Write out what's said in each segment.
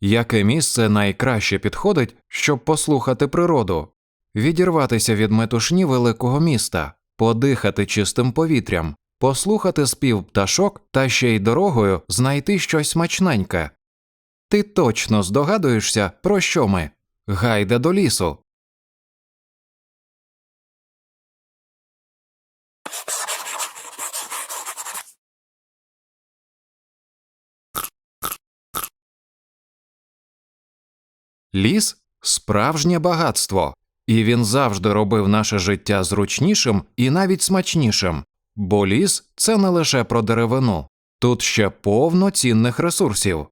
Яке місце найкраще підходить, щоб послухати природу, відірватися від метушні великого міста, подихати чистим повітрям, послухати спів пташок та ще й дорогою знайти щось смачненьке. Ти точно здогадуєшся, про що ми? Гайда до лісу. Ліс справжнє багатство, і він завжди робив наше життя зручнішим і навіть смачнішим, бо ліс це не лише про деревину, тут ще повно цінних ресурсів.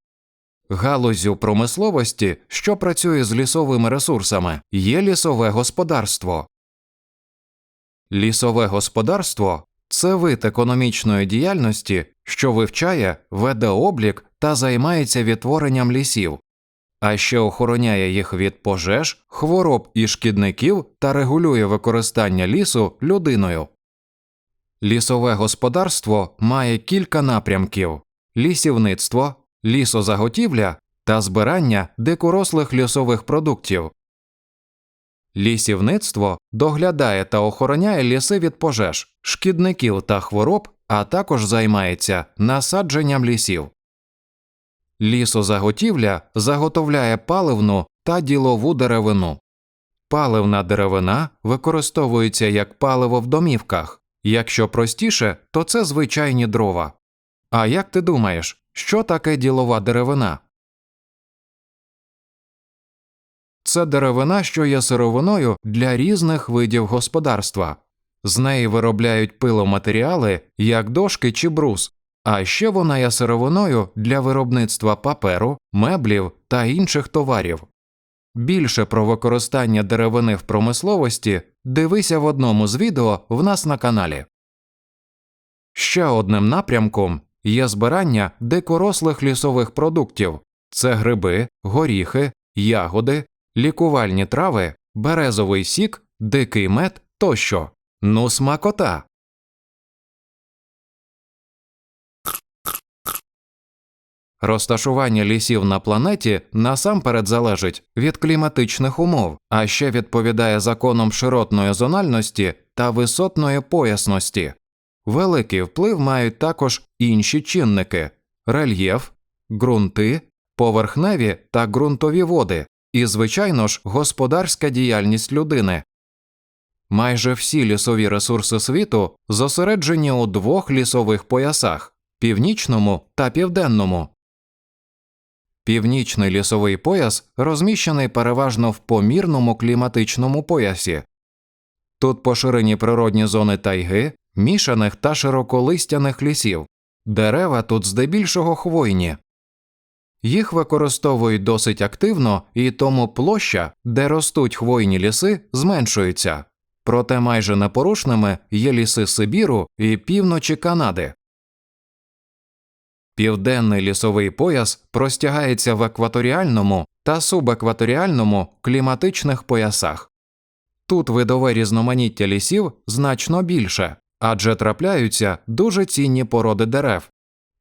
Галузю промисловості, що працює з лісовими ресурсами, є лісове господарство. Лісове господарство це вид економічної діяльності, що вивчає, веде облік та займається відтворенням лісів, а ще охороняє їх від пожеж, хвороб і шкідників та регулює використання лісу людиною. Лісове господарство має кілька напрямків лісівництво, лісозаготівля та збирання дикорослих лісових продуктів. Лісівництво доглядає та охороняє ліси від пожеж, шкідників та хвороб, а також займається насадженням лісів. Лісозаготівля заготовляє паливну та ділову деревину. Паливна деревина використовується як паливо в домівках. Якщо простіше, то це звичайні дрова. А як ти думаєш, що таке ділова деревина? Це деревина, що є сировиною для різних видів господарства. З неї виробляють пиломатеріали, як дошки чи брус, а ще вона є сировиною для виробництва паперу, меблів та інших товарів. Більше про використання деревини в промисловості дивися в одному з відео в нас на каналі. Ще одним напрямком є збирання дикорослих лісових продуктів це гриби, горіхи, ягоди, лікувальні трави, березовий сік, дикий мед тощо. Ну смакота. Розташування лісів на планеті насамперед залежить від кліматичних умов, а ще відповідає законам широтної зональності та висотної поясності. Великий вплив мають також інші чинники рельєф, ґрунти, поверхневі та ґрунтові води, і, звичайно ж, господарська діяльність людини. Майже всі лісові ресурси світу зосереджені у двох лісових поясах північному та південному. Північний лісовий пояс розміщений переважно в помірному кліматичному поясі. Тут поширені природні зони тайги, мішаних та широколистяних лісів, дерева тут здебільшого хвойні. Їх використовують досить активно, і тому площа, де ростуть хвойні ліси, зменшується, проте майже непорушними є ліси Сибіру і півночі Канади. Південний лісовий пояс простягається в екваторіальному та субекваторіальному кліматичних поясах. Тут видове різноманіття лісів значно більше, адже трапляються дуже цінні породи дерев,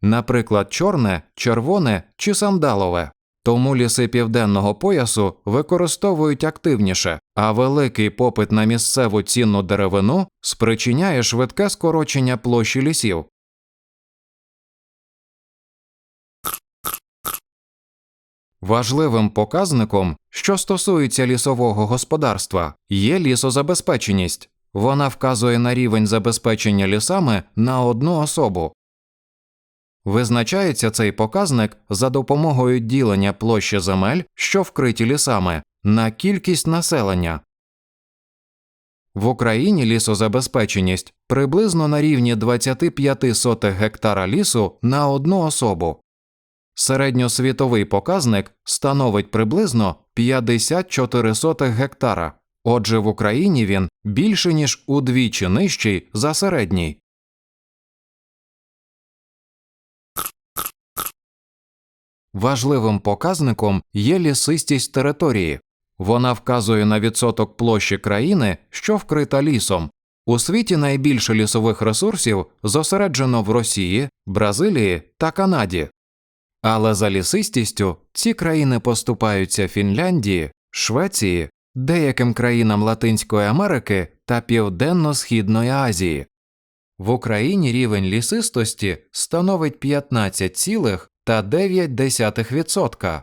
наприклад, чорне, червоне чи сандалове. Тому ліси південного поясу використовують активніше, а великий попит на місцеву цінну деревину спричиняє швидке скорочення площі лісів. Важливим показником, що стосується лісового господарства, є лісозабезпеченість. Вона вказує на рівень забезпечення лісами на одну особу. Визначається цей показник за допомогою ділення площі земель, що вкриті лісами, на кількість населення. В Україні лісозабезпеченість приблизно на рівні 25 сотих гектара лісу на одну особу. Середньосвітовий показник становить приблизно 54 гектара, отже в Україні він більше ніж удвічі нижчий за середній. Важливим показником є лісистість території. Вона вказує на відсоток площі країни, що вкрита лісом. У світі найбільше лісових ресурсів зосереджено в Росії, Бразилії та Канаді. Але за лісистістю ці країни поступаються Фінляндії, Швеції, деяким країнам Латинської Америки та Південно-Східної Азії. В Україні рівень лісистості становить 15,9%.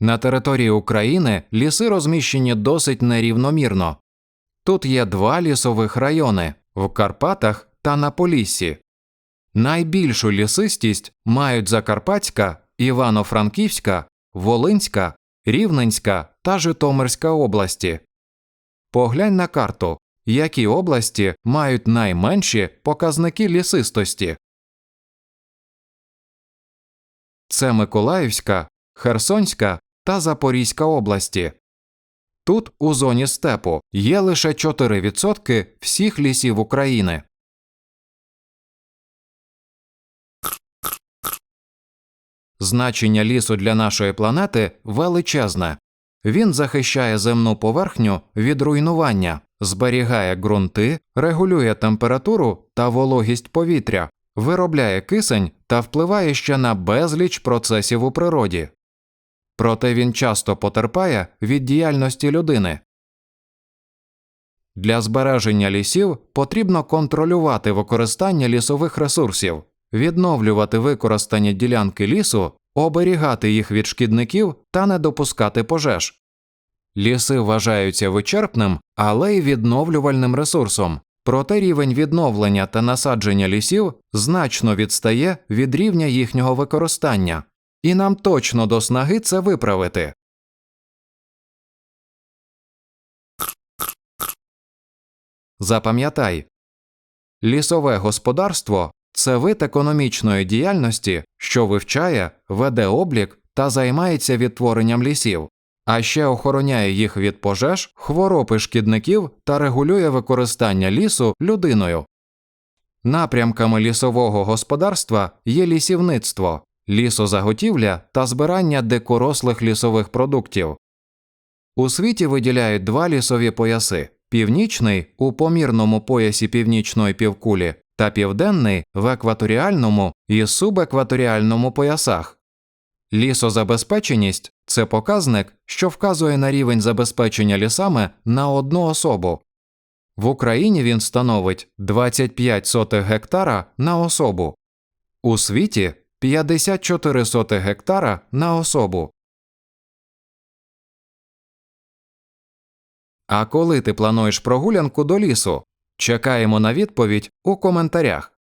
На території України ліси розміщені досить нерівномірно. Тут є два лісових райони в Карпатах та на Поліссі. Найбільшу лісистість мають Закарпатська, Івано-Франківська, Волинська, Рівненська та Житомирська області. Поглянь на карту, які області мають найменші показники лісистості. Це Миколаївська, Херсонська та Запорізька області. Тут, у зоні степу, є лише 4% всіх лісів України. Значення лісу для нашої планети величезне. Він захищає земну поверхню від руйнування, зберігає ґрунти, регулює температуру та вологість повітря, виробляє кисень та впливає ще на безліч процесів у природі. Проте він часто потерпає від діяльності людини. Для збереження лісів потрібно контролювати використання лісових ресурсів, відновлювати використані ділянки лісу, оберігати їх від шкідників та не допускати пожеж. Ліси вважаються вичерпним, але й відновлювальним ресурсом, проте рівень відновлення та насадження лісів значно відстає від рівня їхнього використання, і нам точно до снаги це виправити. Запам'ятай, лісове господарство це вид економічної діяльності, що вивчає, веде облік та займається відтворенням лісів, а ще охороняє їх від пожеж, хвороб і шкідників та регулює використання лісу людиною. Напрямками лісового господарства є лісівництво, лісозаготівля та збирання дикорослих лісових продуктів. У світі виділяють два лісові пояси північний у помірному поясі північної півкулі та південний в екваторіальному і субекваторіальному поясах. Лісозабезпеченість це показник, що вказує на рівень забезпечення лісами на одну особу. В Україні він становить 25 сотих гектара на особу, у світі 54 сотих гектара на особу. А коли ти плануєш прогулянку до лісу? Чекаємо на відповідь у коментарях.